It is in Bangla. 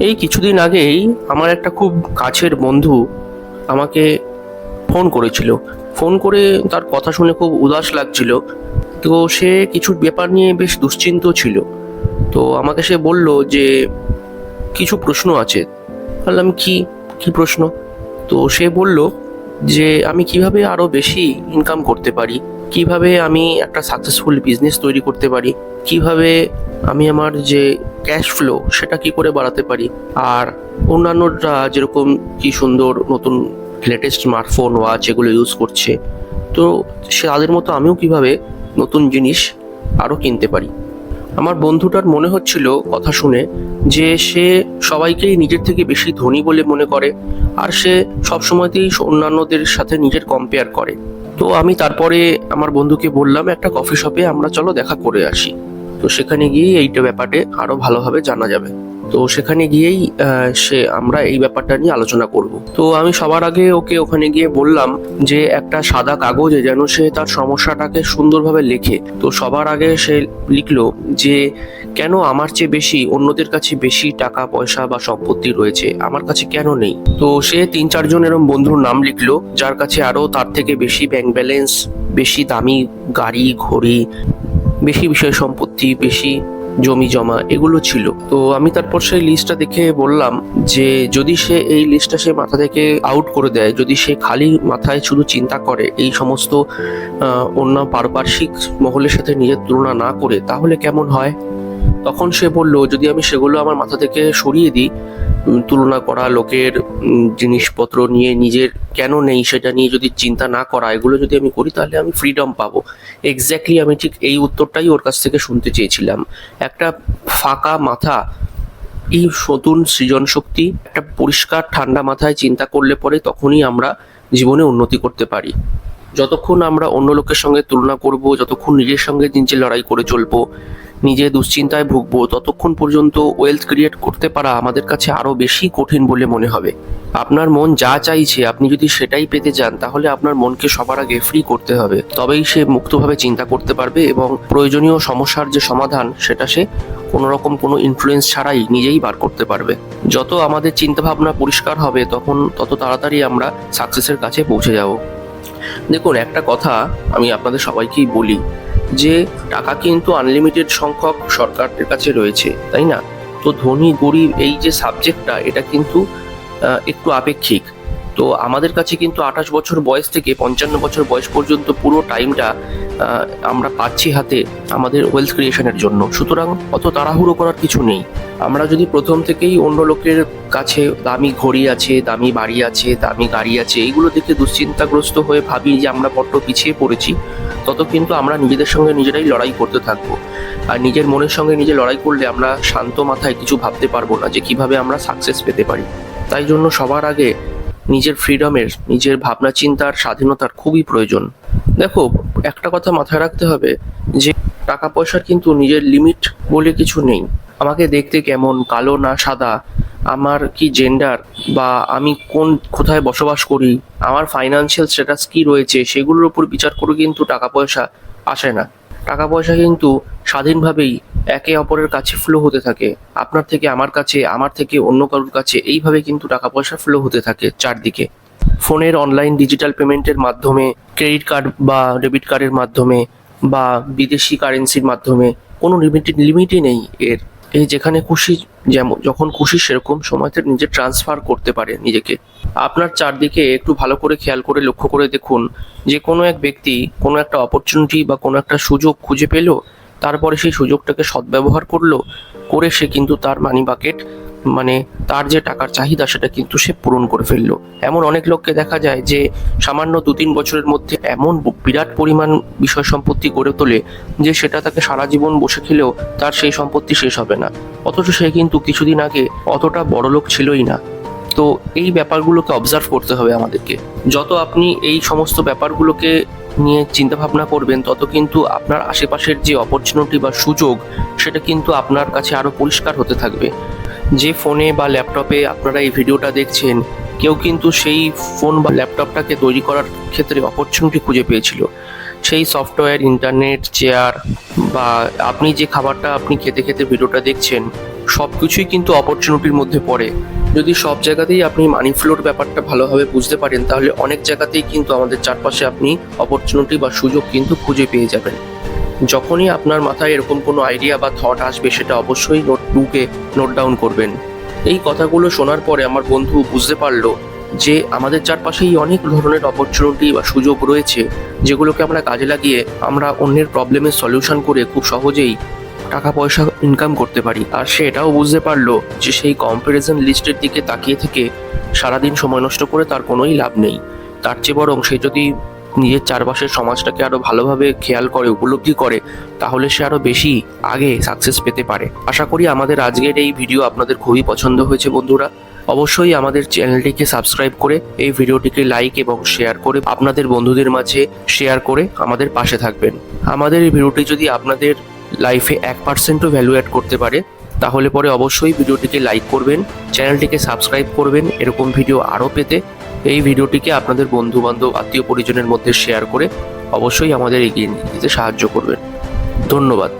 এই কিছুদিন আগেই আমার একটা খুব কাছের বন্ধু আমাকে ফোন করেছিল। ফোন করে তার কথা শুনে খুব উদাস লাগছিল। তো সে কিছু ব্যাপার নিয়ে বেশ দুশ্চিন্ত ছিল। তো আমাকে সে বলল যে, কিছু প্রশ্ন আছে। বললাম কি কি প্রশ্ন? তো সে বলল যে, আমি কীভাবে আরও বেশি ইনকাম করতে পারি? কীভাবে আমি একটা সাকসেসফুল বিজনেস তৈরি করতে পারি? কীভাবে আমি আমার যে ক্যাশ ফ্লো সেটা কি করে বাড়াতে পারি? আর অন্যান্যরা যেরকম কি সুন্দর নতুন লেটেস্ট স্মার্টফোন ওয়াচ এগুলো ইউজ করছে, তো সে তাদের মতো আমিও কীভাবে নতুন জিনিস আরও কিনতে পারি? আমার বন্ধুটার মনে হচ্ছিল কথা শুনে যে সে সবাইকেই নিজের থেকে বেশি ধনী বলে মনে করে, আর সে সবসময়তেই অন্যান্যদের সাথে নিজের কম্পেয়ার করে। তো আমি তারপরে আমার বন্ধুকে বললাম, একটা কফি শপে আমরা চলো, দেখা করে আসি। তো সেখানে গিয়েই এইটা ব্যাপারে আরও ভালোভাবে জানা যাবে। তো সেখানে গিয়েই সে, আমরা এই ব্যাপারটা নিয়ে আলোচনা করব। তো আমি সবার আগে ওকে ওখানে গিয়ে বললাম যে, একটা সাদা কাগজে যেন সে তার সমস্যাটাকে সুন্দরভাবে লেখে। তো সবার আগে সে লিখলো যে, কেন আমার চেয়ে বেশি, অন্যদের কাছে বেশি টাকা, পয়সা বা সম্পত্তি রয়েছে? আমার কাছে কেন নেই? তো সে তিন চারজন এরম বন্ধুর নাম লিখলো, যার কাছে আরও তার থেকে বেশি ব্যাংক ব্যালেন্স বেশি দামি গাড়ি, ঘড়ি বেশি বিষয় সম্পত্তি, বেশি জমি জমা, এগুলো ছিল। তো আমি তারপর সেই লিস্টটা দেখে বললাম যে, যদি সে এই লিস্টটা সে মাথা থেকে আউট করে দেয়, যদি সে খালি মাথায় শুধু চিন্তা করে এই সমস্ত অন্য পারিপার্শ্বিক মহলের সাথে নিজের তুলনা না করে, তাহলে কেমন হয়? তখন সে বলল, যদি আমি সেগুলো আমার মাথা থেকে সরিয়ে দিই তুলনা করা, লোকের জিনিসপত্র নিয়ে নিজের কেন নেই সেটা নিয়ে যদি চিন্তা না করা, এগুলো যদি আমি করি তাহলে আমি ফ্রিডম পাবো। এক্স্যাক্টলি আমি ঠিক এই উত্তরটাই ওর কাছ থেকে শুনতে চেয়েছিলাম। একটা ফাঁকা মাথা, এই নতুন সৃজন শক্তি একটা পরিষ্কার ঠান্ডা মাথায় চিন্তা করলে পরে তখনই আমরা জীবনে উন্নতি করতে পারি। যতক্ষণ আমরা অন্য লোকের সঙ্গে তুলনা করব, যতক্ষণ নিজের সঙ্গে নিজে লড়াই করে চলবো নিজে দুশ্চিন্তায় ভুগবো, ততক্ষণ পর্যন্ত ওয়েলথ ক্রিয়েট করতে পারা আমাদের কাছে আরও বেশি কঠিন বলে মনে হবে। আপনার মন যা চাইছে, আপনি যদি সেটাই পেতে চান, তাহলে আপনার মনকে সবার আগে ফ্রি করতে হবে। তবেই সে মুক্তভাবে চিন্তা করতে পারবে এবং প্রয়োজনীয় সমস্যার যে সমাধান, সেটা সে কোনো রকম কোনো ইনফ্লুয়েন্স ছাড়াই নিজেই বার করতে পারবে। যত আমাদের চিন্তাভাবনা পরিষ্কার হবে, তখন তত তাড়াতাড়ি আমরা সাকসেসের কাছে পৌঁছে যাব। দেখুন, একটা কথা আমি আপনাদের সবাইকেই বলি। যে টাকা কিন্তু আনলিমিটেড সংখ্যক সরকারের কাছে রয়েছে, তাই না? তো ধনী, গরিব, এই যে সাবজেক্টটা এটা কিন্তু একটু আপেক্ষিক। তো আমাদের কাছে কিন্তু আঠাশ বছর বয়স থেকে পঞ্চান্ন বছর বয়স পর্যন্ত পুরো টাইমটা আমরা পাচ্ছি হাতে আমাদের ওয়েলথ ক্রিয়েশনের জন্য। সুতরাং অত তাড়াহুড়ো করার কিছু নেই। আমরা যদি প্রথম থেকেই অন্য লোকের কাছে দামি ঘড়ি আছে, দামি বাড়ি আছে, দামি গাড়ি আছে, এইগুলো দেখে দুশ্চিন্তাগ্রস্ত হয়ে ভাবি যে আমরা বড্ড পিছিয়ে পড়েছি, তত কিন্তু আমরা নিজেদের সঙ্গে নিজেরাই লড়াই করতে থাকব। আর নিজের মনের সঙ্গে নিজে লড়াই করলে আমরা শান্ত মাথায় কিছু ভাবতে পারব না যে কীভাবে আমরা সাকসেস পেতে পারি। তাই জন্য সবার আগে নিজের ফ্রিডমের নিজের ভাবনা, চিন্তার স্বাধীনতার খুবই প্রয়োজন। দেখো, একটা কথা মাথায় রাখতে হবে যে, টাকা পয়সার কিন্তু নিজের লিমিট বলে কিছু নেই। আমাকে দেখতে কেমন, কালো না সাদা? আমার কি জেন্ডার বা আমি কোন, কোথায় বসবাস করি? আমার ফাইনান্সিয়াল স্ট্যাটাস কি রয়েছে? সেগুলোর উপর বিচার করে কিন্তু টাকা পয়সা আসে না। টাকা পয়সা কিন্তু স্বাধীনভাবেই একে অপরের কাছে ফ্লো হতে থাকে। আপনার থেকে আমার কাছে, আমার থেকে অন্য কারোর কাছে এইভাবে কিন্তু টাকা পয়সা ফ্লো হতে থাকে চারদিকে। ফোনের অনলাইন ডিজিটাল পেমেন্টের মাধ্যমে ক্রেডিট কার্ড বা ডেবিট কার্ডের মাধ্যমে বা বিদেশি কারেন্সির মাধ্যমে কোনো লিমিটেড লিমিটই নেই এর। এই যেখানে খুশি যেমন যখন খুশি সেরকম সময়তে নিজে ট্রান্সফার করতে পারে নিজেকে। আপনার চারদিকে একটু ভালো করে খেয়াল করে লক্ষ্য করে দেখুন যে কোনো এক ব্যক্তি কোনো একটা অপরচুনিটি বা কোনো একটা সুযোগ খুঁজে পেল তারপরে সেই সুযোগটাকে সদ্ব্যবহার করল, করে সে কিন্তু তার মানি বাকেট মানে তার যে টাকার চাহিদা সেটা কিন্তু সে পূরণ করে ফেলল। এমন অনেক লোককে দেখা যায় যে সামান্য দু তিন বছরের মধ্যে এমন বিরাট পরিমাণ বিষয় সম্পত্তি গড়ে তোলে যে সেটা তাকে সারা জীবন বসে খেলেও তার সেই সম্পত্তি শেষ হবে না। অথচ সে কিন্তু কিছুদিন আগে অতটা বড় লোক ছিলই না। তো এই ব্যাপারগুলোকে অবজার্ভ করতে হবে আমাদেরকে। যত আপনি এই সমস্ত ব্যাপারগুলোকে নিয়ে চিন্তা ভাবনা করবেন, তত কিন্তু আপনার আশেপাশের যে অপরচুনিটি বা সুযোগ, সেটা কিন্তু আপনার কাছে আরও পরিষ্কার হতে থাকবে। যে ফোনে বা ল্যাপটপে আপনারা এই ভিডিওটা দেখছেন, কেউ কিন্তু সেই ফোন বা ল্যাপটপটাকে তৈরি করার ক্ষেত্রে অপরচুনিটি খুঁজে পেয়েছিল। সেই সফটওয়্যার ইন্টারনেট চেয়ার বা আপনি যে খাবারটা আপনি খেতে খেতে ভিডিওটা দেখছেন সব কিছুই কিন্তু অপরচুনিটির মধ্যে পড়ে। যদি সব জায়গাতেই আপনি মানি ফ্লোর ব্যাপারটা ভালোভাবে বুঝতে পারেন, তাহলে অনেক জায়গাতেই কিন্তু আমাদের চারপাশে আপনি অপরচুনিটি বা সুযোগ কিন্তু খুঁজে পেয়ে যাবেন। যখনই আপনার মাথায় এরকম কোনো আইডিয়া বা থট আসবে, সেটা অবশ্যই নোট বুকে নোট ডাউন করবেন। এই কথাগুলো শোনার পরে আমার বন্ধু বুঝতে পারল যে, আমাদের চারপাশেই অনেক ধরনের অপরচুনিটি বা সুযোগ রয়েছে, যেগুলোকে আমরা কাজে লাগিয়ে আমরা অন্যের প্রবলেমের সলিউশন করে খুব সহজেই টাকা পয়সা ইনকাম করতে পারি। আর সে এটাও বুঝতে পারল যে সেই কম্প্যারিজন লিস্টের দিকে তাকিয়ে থেকে সারাদিন সময় নষ্ট করে তার কোনোই লাভ নেই। তার চেয়ে বরং সে যদি নিজের চারপাশের সমাজটাকে আরও ভালোভাবে খেয়াল করে, উপলব্ধি করে, তাহলে সে আরও বেশি আগে সাকসেস পেতে পারে। আশা করি আমাদের আজকের এই ভিডিও আপনাদের খুবই পছন্দ হয়েছে বন্ধুরা। অবশ্যই আমাদের চ্যানেলটিকে সাবস্ক্রাইব করে, এই ভিডিওটিকে লাইক এবং শেয়ার করে, আপনাদের বন্ধুদের মাঝে শেয়ার করে আমাদের পাশে থাকবেন। আমাদের এই ভিডিওটি যদি আপনাদের লাইফে এক পার্সেন্টও ভ্যালু অ্যাড করতে পারে, তাহলে পরে অবশ্যই ভিডিওটিকে লাইক করবেন, চ্যানেলটিকে সাবস্ক্রাইব করবেন, এরকম ভিডিও আরও পেতে এই ভিডিওটিকে আপনাদের বন্ধুবান্ধব, আত্মীয় পরিজনের মধ্যে শেয়ার করে অবশ্যই আমাদের এগিয়ে নিয়ে যেতে সাহায্য করবেন। ধন্যবাদ।